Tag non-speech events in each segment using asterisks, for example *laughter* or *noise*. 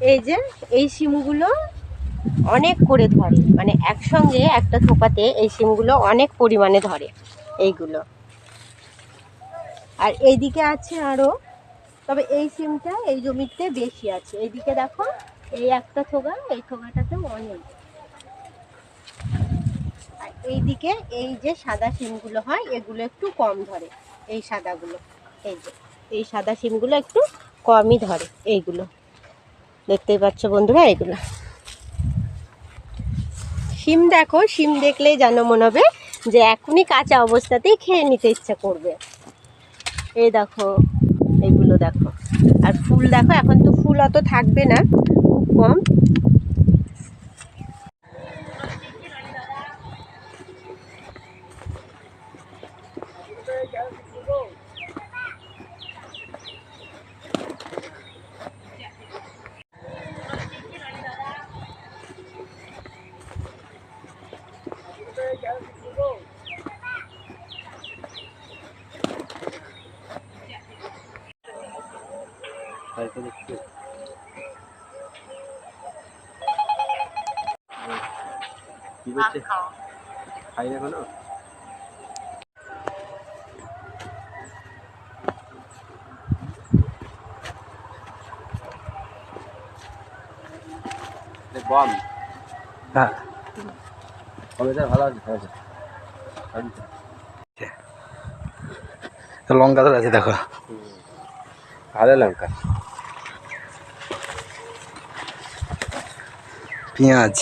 এই যে, এই সিমগুলো অনেক করে ধরে। মানে একসঙ্গে একটা থোপাতে এই সিমগুলো অনেক পরিমাণে ধরে এইগুলো। আর এইদিকে আছে আরও তবে এই সিমটা এই জমিতে বেশি আছে। এইদিকে দেখো, এই একটা থোকা, এই থোকাটাতে অনেক। আর এইদিকে এই যে সাদা সিমগুলো হয়, এগুলো একটু কম ধরে, এই সাদাগুলো। এই যে, এই সাদা সিমগুলো একটু কমই ধরে, এইগুলো। দেখতেই পাচ্ছ বন্ধুরা, এগুলো। শিম দেখো, শিম দেখলেই যেন মনে হবে যে এখনই কাঁচা অবস্থাতেই খেয়ে নিতে ইচ্ছা করবে। এই দেখো, এগুলো দেখো। আর ফুল দেখো, এখন তো ফুল অত থাকবে না, খুব কম। কি করছে খাই না এখনও বম হ্যাঁ কবে স্যার ভালো আছে ভালো আছে। তো লঙ্কা ধরে আছে দেখো। ভালো লঙ্কা। পেঁয়াজ।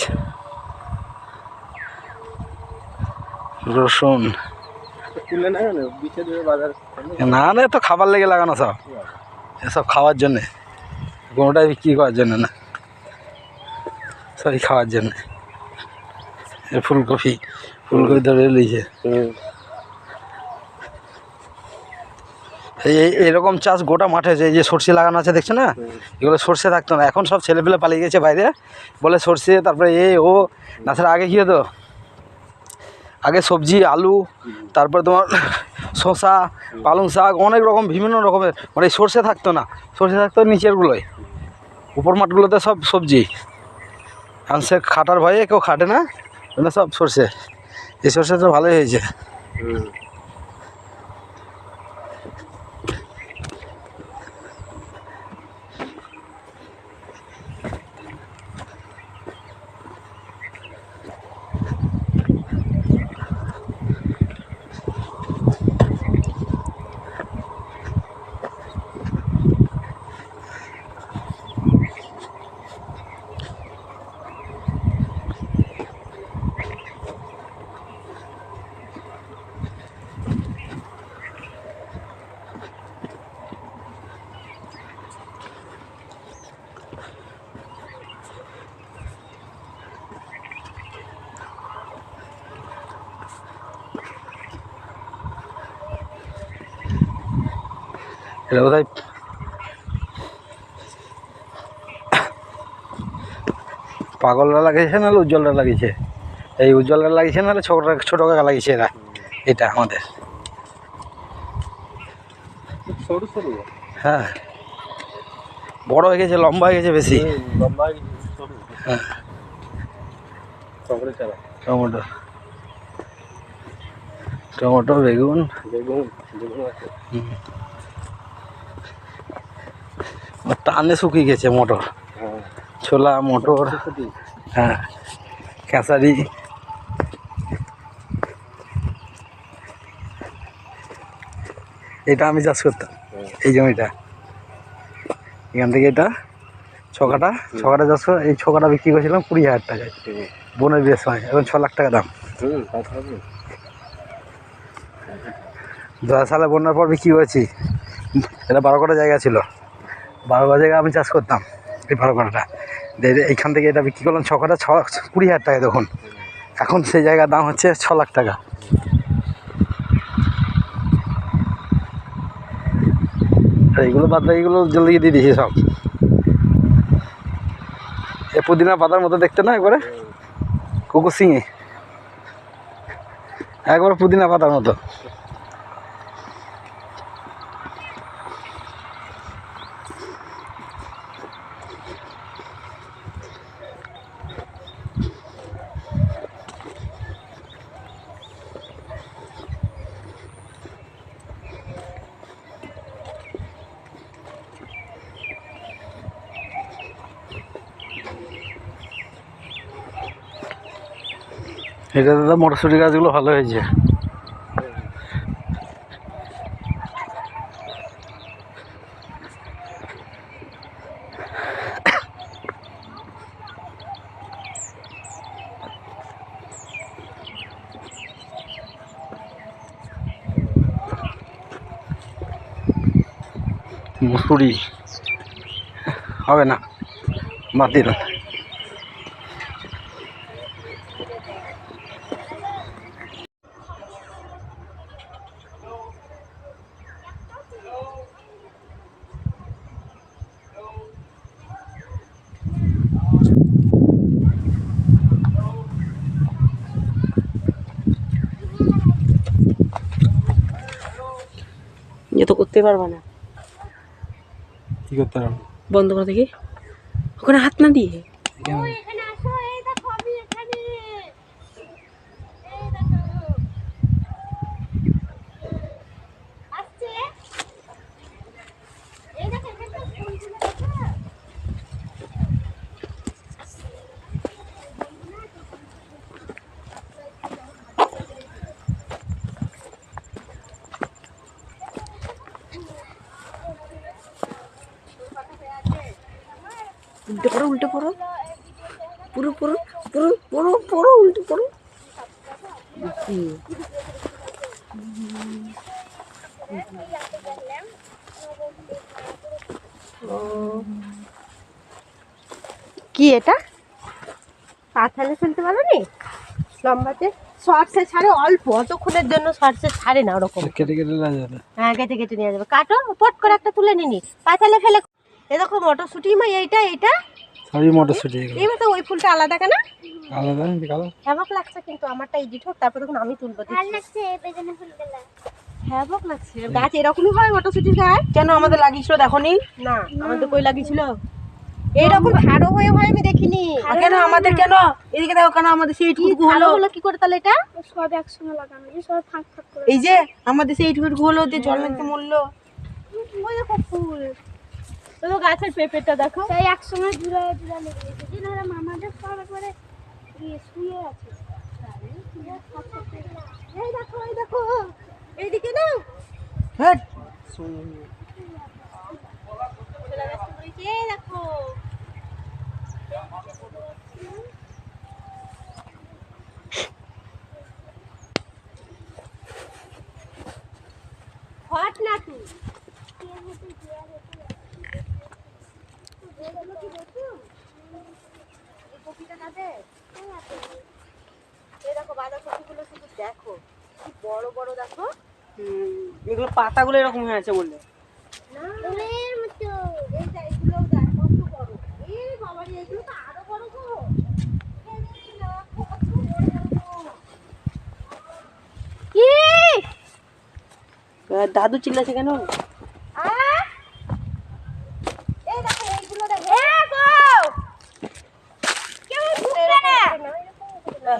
রসুন। না না তো খাবার লেগে লাগানো সব। এসব খাওয়ার জন্যে। কোনোটাই বিক্রি করার জন্য না। সবই খাওয়ার জন্যে। ফুলকপি ফুলকপি ধরে লিছে এই এইরকম চাষ গোটা মাঠে এই যে সর্ষে লাগানো আছে দেখছ না? এগুলো সর্ষে থাকতো না। এখন সব ছেলেপেলে পালিয়ে গেছে বাইরে। বলে সর্ষে তারপরে এ ও না স্যার আগে কী হতো? আগে সবজি আলু তারপরে তোমার শসা পালং শাক অনেক রকম বিভিন্ন রকমের। মানে এই সর্ষে থাকতো না। সর্ষে থাকতো নিচেরগুলোই উপর মাঠগুলোতে সব সবজি। কারণ সে খাটার ভয়ে কেউ খাটে না। সব সর্ষে। এই সর্ষে তো ভালোই হয়েছে। এটা বোধহয় পাগলরা লাগিয়েছে নাহলে উজ্জ্বলরা লাগিয়েছে? এই উজ্জ্বলরা লাগিয়েছে নাহলে ছোট ছোটো কাকা লাগিয়েছে এরা? এটা আমাদের। হ্যাঁ। বড় হয়ে গেছে লম্বা হয়ে গেছে বেশি। লম্বা হ্যাঁ টমেটো চারা। টমেটো। টমেটো বেগুন। বেগুন বেগুন আছে। টানে শুকিয়ে গেছে মোটর। ছোলা, মোটর হ্যাঁ খেসারি। এটা আমি চাষ করতাম, এই জমিটা। এখান থেকে এটা ছকাটা ছকাটা চাষ এই ছকাটা বিক্রি করেছিলাম কুড়ি হাজার টাকায়। বোনের বিয়ের সময় এখন ছ লাখ টাকা দাম। হুম তাই হবে দু হাজার সালে বন্যার পর বিক্রি করেছি, এটা বারো কটা জায়গা ছিল। বারো কটা জায়গা আমি চাষ করতাম এই বারো কটাটা এইখান থেকে এটা বিক্রি করলাম ছ কটা, ছ কুড়ি হাজার টাকা তখন এখন সেই জায়গার দাম হচ্ছে ছ লাখ টাকা। এইগুলো বাদ বাকিগুলো জলদি দিয়ে দিয়েছি সব। এ পুদিনা পাতার মতো দেখতে না একবারে? কুকুর সিঙে। একবারে পুদিনা পাতার মতো। এটা দাদা মটরশুটি গাছগুলো ভালো হয়েছে। মুসুরি। হবে না বাদ দিলাম। করতে পারবা না। কি করতে পারব? বন্ধ করে দেখি ওখানে হাত না দিয়ে এখানে আসো এই দেখো আমি এখানে এই দেখো আসছে এই দেখো এখানে তো ফুলগুলো দেখো উল্টে পড়ো উল্টে পড়ো। পুরো পুরো পুরো পুরো পুরো উল্টে পড়ো। কি এটা? পাথালে ফেলতে পারো নি লম্বাতে শর্টসে ছাড়ে অল্প অতক্ষণের জন্য শর্টসে ছাড়ে না ওরকম। কেটে কেটে না যাবে। হ্যাঁ কেটে কেটে নিয়ে যাবে। কাটো পট করে একটা তুলে নিনি পাথালে ফেলে এ দেখো মটরশুটি মা এইটা এইটা? সবই মটরশুটি এবার তো ওই ফুলটা আলাদা কেন? আলাদা কালো? হ্যাবক লাগছে কিন্তু আমারটা ইডিট হোক তারপর তখন আমি তুলবো দেখি। হ্যাবক লাগছে। গাছ এরকমই হয় মটরশুটির গাছ কেন আমাদের লাগিয়েছিল দেখো নি। না আমাদের কই লাগিয়েছিল? এইরকম ঝাড়ো হয়ে হয় আমি দেখিনি। আর কেন আমাদের কেন? এদিকে দেখো কেন আমাদের সেই এইটুকু ভালো হলো? হলো কি করে তাহলে এটা? সব একসঙ্গে লাগানো যে সব ফাঁক ফাঁক করে এই যে আমাদের সেই এইটুকু হলো যে জল লাগতে মরলো। ওই দেখো ফুল। ওই গাছের পেঁপেটা দেখো। সেই একসঙ্গে জুড়ে জুড়ে লেগে গেছে। যে ধরো মামাদের সব একবারে ইয়ে শুয়ে আছে। এই দেখো এই দেখো এইদিকে না? হ্যাঁ দেখো। হট না তুই এই দেখো বাঁধাকপিগুলো শুধু দেখো কি বড় বড় দেখো। এগুলো পাতাগুলো এরকম হয়ে আছে বললে। না এই যে এগুলো দেখ কত বড় এই বাবা রে এগুলো তো আরও বড় গো এই দেখো, কত বড় বড়। কি আর দাদু চিল্লাছে কেন আ? এই দেখো এইগুলো দেখো এ গো কেউ ঢুকবে না কাছে একবারে।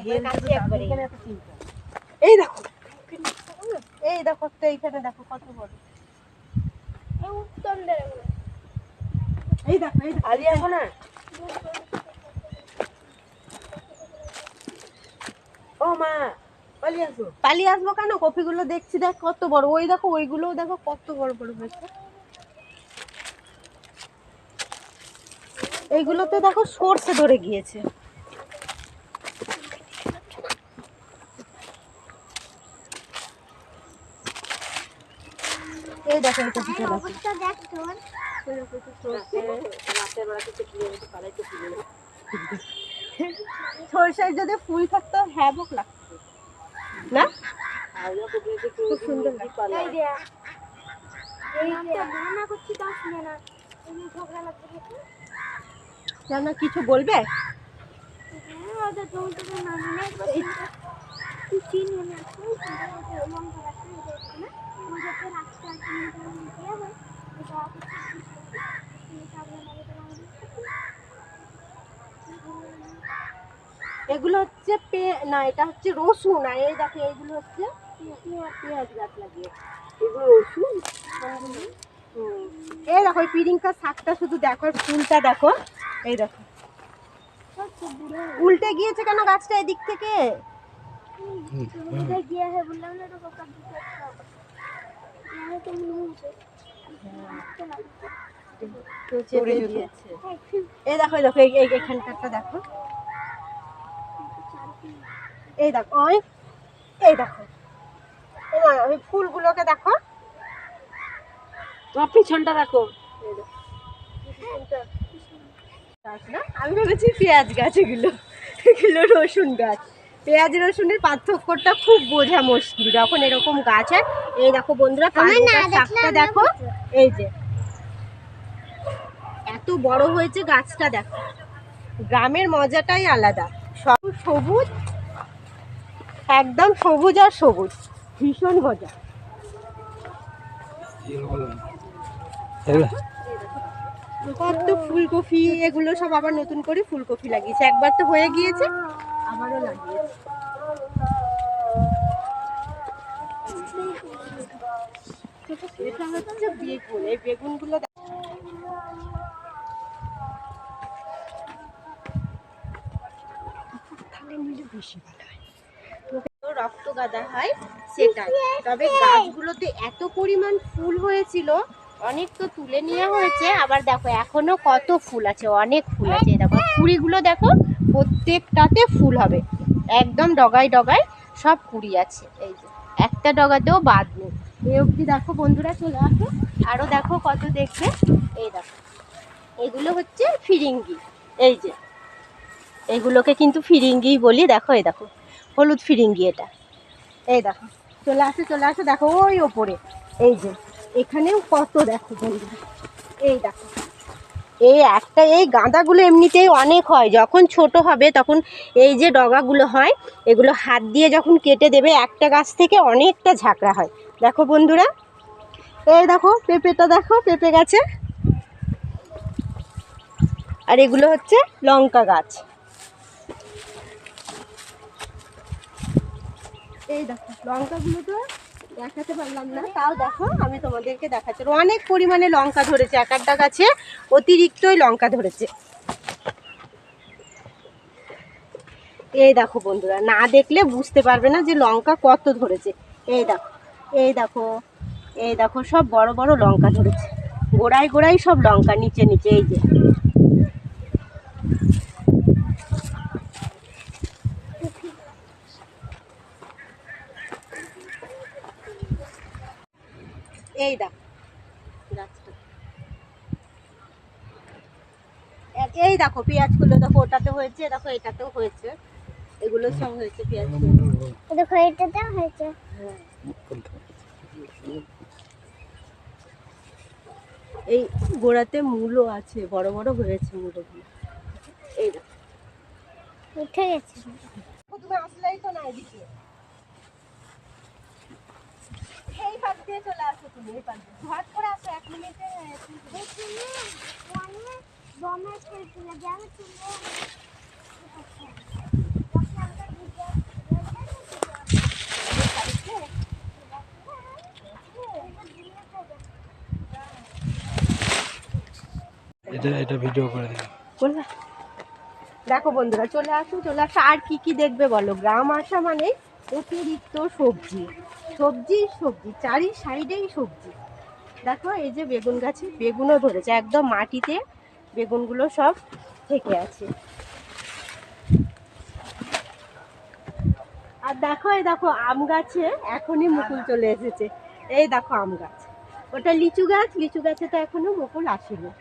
এই দেখো। এই দেখো তো এইখানে দেখো কত বড়। এই দেখো এই দেখো। না ও মা পালিয়ে আসব কেন? কপিগুলো দেখছি দেখ কত বড়। ওই দেখো ওইগুলোও দেখো কত বড় বড় হয়েছে। এইগুলোতে দেখো সর্ষে ধরে গিয়েছে। এই দেখো দেখ তোর সরষের যদি ফুল থাকতো হ্যাবক লাগতো। না? খুব সুন্দর লাগতো এই দে এই দে রান্না করছি তা শুনে না এই ঝগড়া লাগছে দেখো কেন কিছু বলবে হ্যাঁ ওদের দৌড় না মনে তুই চিনি না তুই লঙ্কা রাখতে দেখো না ওদেরকে রাখতে আর চিনি দিয়ে হয় এটা এগুলো হচ্ছে পে না এটা হচ্ছে রসুন আর এই দেখো এইগুলো হচ্ছে পেঁয়াজ গাছ লাগিয়েছে এগুলো রসুন এই দেখো পিরিঙ্কার শাকটা শুধু দেখো আর ফুলটা দেখো। এই দেখো। উল্টে গিয়েছে কেন গাছটা এদিক থেকে? তুমি কোথায় গিয়ে হে বললাম না তোকে কাট দিতে না তো মনে হচ্ছে তো চেপে দিয়েছে এই দেখো এই দেখো এই এই- এখানকারটা দেখো এই দেখো ওই এই দেখো। এই ওই ফুলগুলোকে দেখো। তোমার পিছনটা দেখো। আমি ভেবেছি পেঁয়াজ গাছ এগুলো। এগুলো রসুন গাছ। পেঁয়াজ রসুনের পার্থক্যটা খুব বোঝা মুশকিল। যখন এরকম গাছ হয় এই দেখো বন্ধুরা শাকটা দেখো। এই যে। এত বড় হয়েছে গাছটা দেখো। গ্রামের মজাটাই আলাদা। সব সবুজ একদম সবুজ আর সবুজ ভীষণ এগুলো কত ফুলকপি এগুলো সব আবার নতুন করে ফুলকপি লাগিয়েছে। একবার তো হয়ে গিয়েছে। আবারও লাগিয়েছে। এটা হচ্ছে বেগুন। এই বেগুনগুলো বেশি ভালো। রক্ত গাঁদা হয়, সেটাই। তবে গাছগুলোতে এত পরিমাণ ফুল হয়েছিল, অনেক তো তুলে নেওয়া হয়েছে। আবার দেখো, এখনও কত ফুল আছে, অনেক ফুল আছে। দেখো, কুড়িগুলো দেখো, প্রত্যেকটাতে ফুল হবে। একদম ডগায় ডগায় সব কুড়ি আছে। এই যে, একটা ডগাতেও বাদ নেই। এই অবধি দেখো, বন্ধুরা, চলে আসো। আরও দেখো কত দেখবে। এই দেখো, এগুলো হচ্ছে ফিরিঙ্গি। এই যে, এগুলোকে কিন্তু ফিরিঙ্গি বলি। দেখো, এই দেখো। হলুদ ফিরিঙ্গি এটা। এই দেখো, চলে আসো চলে আসো, দেখো, ওই ওপরে। এই যে, এখানেও কত দেখো বন্ধুরা। এই দেখো, এই একটা, এই গাঁদাগুলো এমনিতেই অনেক হয়। যখন ছোট হবে, তখন এই যে ডগাগুলো হয়, এগুলো হাত দিয়ে যখন কেটে দেবে, একটা গাছ থেকে অনেকটা ঝাঁকড়া হয়। দেখো বন্ধুরা, এই দেখো, পেঁপেটা দেখো, পেঁপে গাছে। আর এগুলো হচ্ছে লঙ্কা গাছ। এই দেখো, লঙ্কাগুলো তো দেখাতে পারলাম না, তাও দেখো আমি তোমাদেরকে দেখাচ্ছি। অনেক পরিমাণে লঙ্কা ধরেছে, এক একটা গাছে অতিরিক্তই লঙ্কা ধরেছে। এই দেখো বন্ধুরা, না দেখলে বুঝতে পারবে না যে লঙ্কা কত ধরেছে। এই দেখো এই দেখো এই দেখো, সব বড় বড় লঙ্কা ধরেছে। গোড়ায় গোড়ায় সব লঙ্কা, নিচে নিচে, এই যে। এই দেখো। গাছটা। এই দেখো পেঁয়াজগুলো দেখো ওটাতে হয়েছে দেখো এটাতেও হয়েছে। এগুলো সব হয়েছে পেঁয়াজগুলো দেখো এটাতে হয়েছে। এই গোড়াতে মূলও আছে বড় বড় হয়েছে মূলগুলো। এই দেখো। উঠে গেছে। তুমি আসলেই তো না এদিকে এই পাশ দিয়ে চলে আসো তুমি এই পাশ। দিয়ে ঝট করে আসো এক মিনিটে। বমে খেলছিল জানো ছিল এটা এটা ভিডিও করে দিলাম বললা। দেখো বন্ধুরা চলে আসুন চলে আসো। আর কি কি দেখবে বলো? গ্রাম আসা মানে অতিরিক্ত সবজি। সবজি সবজি, চারি সাইডেই সবজি। দেখো, এই যে বেগুন গাছে বেগুনও ধরেছে, একদম মাটিতে বেগুনগুলো সব থেকে আছে। আর দেখো, এই দেখো, আম গাছে এখনই মুকুল চলে এসেছে। এই দেখো, আম গাছ। ওটা লিচু গাছ, লিচু গাছে তো এখনও মুকুল আসেনি।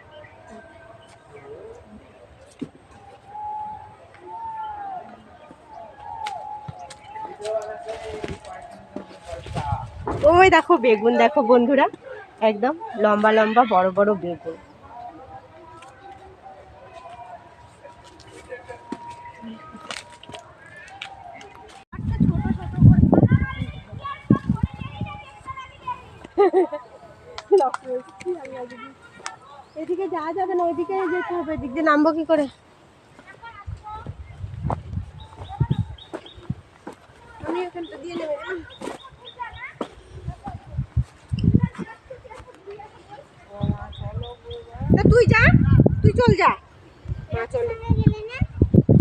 ওই দেখো বেগুন দেখো বন্ধুরা একদম লম্বা লম্বা বড় বড় বেগুন। *laughs* এদিকে যাওয়া যাবে না ওইদিকে যেতে হবে এদিক দিয়ে নামবো কি করে আমি এখানটা দিয়ে নেবে তা তুই যা তুই চল যা মা চল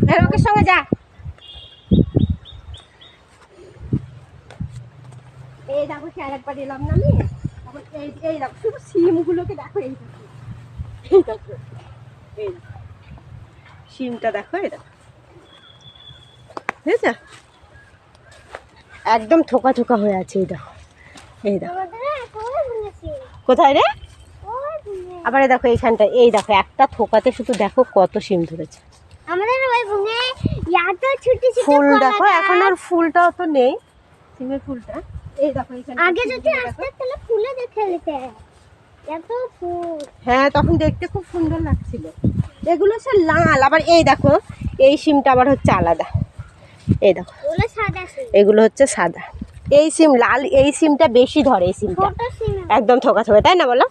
হ্যাঁ ওকে সঙ্গে যা দেখো সে আরেকবার এলাম না আমি। এখন এই এই দেখো শুধু সিমগুলোকে দেখো এই দেখো এই দেখো এই সিমটা দেখো এই দেখো। বুঝেছ? একদম থোকা থোকা হয়ে আছে এই দেখো এই দেখো। কোথায় রে? আবার এই দেখো এইখানটা এই দেখো একটা থোকাতে শুধু দেখো কত সিম ধরেছে। আমাদের ওই ফুল দেখো এখন আর ফুলটাও তো নেই। সিমের ফুলটা। এই দেখো এইখানে আগে যদি আসতে তাহলে ফুলে দেখে নিতে। এত ফুল। হ্যাঁ তখন দেখতে খুব সুন্দর লাগছিল। এগুলো সে লাল। আবার এই দেখো এই সিমটা আবার হচ্ছে আলাদা। এই দেখো এগুলো হচ্ছে সাদা। এই সিম লাল এই সিমটা বেশি ধরে এই সিমটা। সিম। একদম থোকা থোকা তাই না বলো?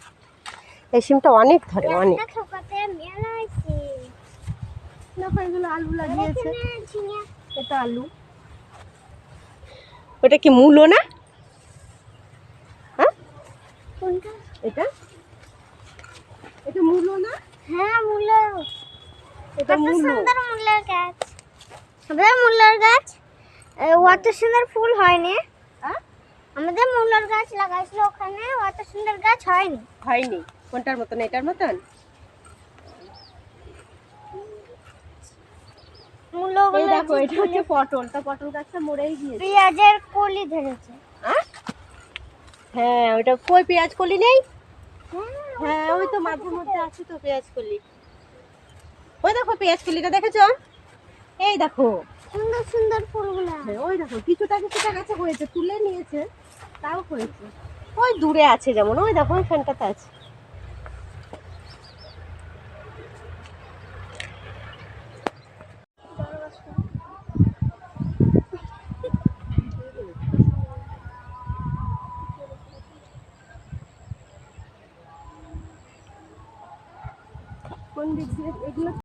এই সিমটা অনেক ধরে অনেক। এগুলো আলু লাগিয়েছে। এটা আলু। ওটা কি মূলো না? হ্যাঁ? কোনটা? এটা? এটা মূলো না? হ্যাঁ এটা সুন্দর গাছ। আমাদের মূল্যের গাছ অত সুন্দর ফুল হয়নি। হ্যাঁ? আমাদের গাছ লাগাইছিল ওখানে অত সুন্দর গাছ হয়নি। হয়নি। কোনটার মতন? এটার মতন? এই দেখো এটা হচ্ছে পটল। তা পটল গাছটা মরেই গিয়েছে। পেঁয়াজের কলি ধরেছে। আহ? হ্যাঁ ওটা কই পেঁয়াজ কলি নেই? হ্যাঁ ওই তো মাঝে মধ্যে আছে তো পেঁয়াজ কলি। ওই দেখো পেঁয়াজ কলিটা দেখেছ? এই দেখো। সুন্দর সুন্দর ফুলগুলো। হ্যাঁ, ওই দেখো কিছুটা কিছুটা গাছে হয়েছে তুলে নিয়েছে তাও হয়েছে। ওই দূরে আছে যেমন ওই দেখো ওইখানটাতে আছে। কোন দিক দিয়ে এগুলো